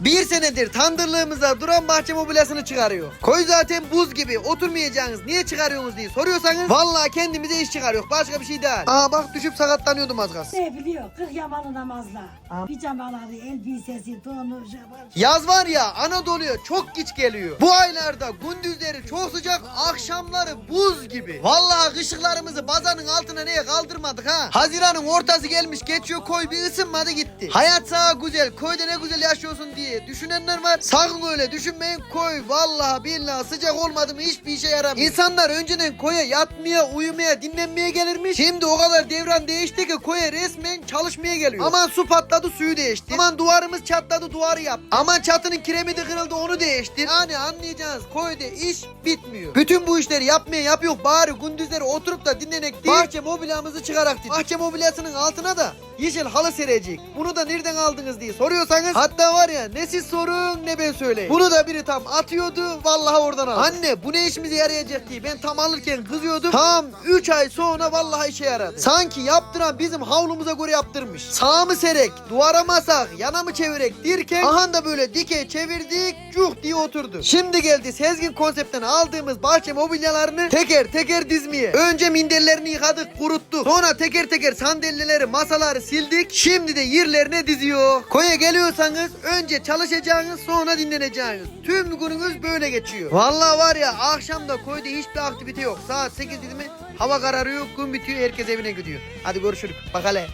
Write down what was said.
Bir senedir tandırlığımıza duran bahçe mobilyasını çıkarıyor. Koy zaten buz gibi oturmayacaksınız niye çıkarıyorsunuz diye soruyorsanız vallahi kendimize iş çıkarıyor başka bir şey değil. Aa bak düşüp sakatlanıyordum az kalsın. Ne biliyor? Kırk yamalı namazlar. Pijamaları, elbisesi, donu, şabar. Yaz var ya Anadolu'ya çok geç geliyor. Bu aylarda gündüzleri çok sıcak, akşamları buz gibi. Vallahi ışıklarımızı bazanın altına niye kaldırmadık ha? Haziran'ın ortası gelmiş geçiyor koy bir ısınmadı gitti. Hayat sana güzel, koyda ne güzel yaşıyorsun diye düşünenler var. Sakın öyle düşünmeyin koy vallahi billahi sıcak olmadı mı hiçbir işe yaramıyor. İnsanlar önceden koya yatmaya, uyumaya, dinlenmeye gelirmiş. Şimdi o kadar devran değişti ki koya resmen çalışmaya geliyor. Aman su patladı suyu değişti. Aman duvarımız çatladı duvarı yap. Aman çatının kiremidi kırıldı onu değiştir. Yani anlayacağınız koyda iş bitmiyor. Bütün bu işleri yapmaya yapıyor bari gündüzleri oturup da dinlenek değil. Bahçe mobilyamızı çıkarak değil. Bahçe mobilyasının altına da yeşil halı serecek. Bunu da nereden aldınız diye soruyorsanız hatta var ya ne siz sorun ne ben söyleyeyim. Bunu da biri tam atıyordu vallahi oradan aldı. Anne bu ne işimize yarayacak diye ben tam alırken kızıyordum. Tam 3 ay sonra vallahi işe yaradı. Sanki yaptıran bizim havlumuza göre yaptırmış. Sağ mı serek, duvara masak, yana mı çevirek derken aha da böyle dikey çevirdik cuh diye oturdu. Şimdi geldi Sezgin konseptten aldığımız bahçe mobilyalarını teker teker dizmeye. Önce minderlerini yıkadık kuruttuk. Sonra teker teker sandalyeleri masaları sildik. Şimdi de yerlerine diziyor. Koya geliyorsanız önce çalışacaksınız sonra dinleneceksiniz. Tüm gününüz böyle geçiyor. Vallahi var ya akşamda koyda hiçbir aktivite yok. Saat 8 dedi mi hava kararıyor gün bitiyor herkes evine gidiyor. Hadi görüşürüz. Bak hele.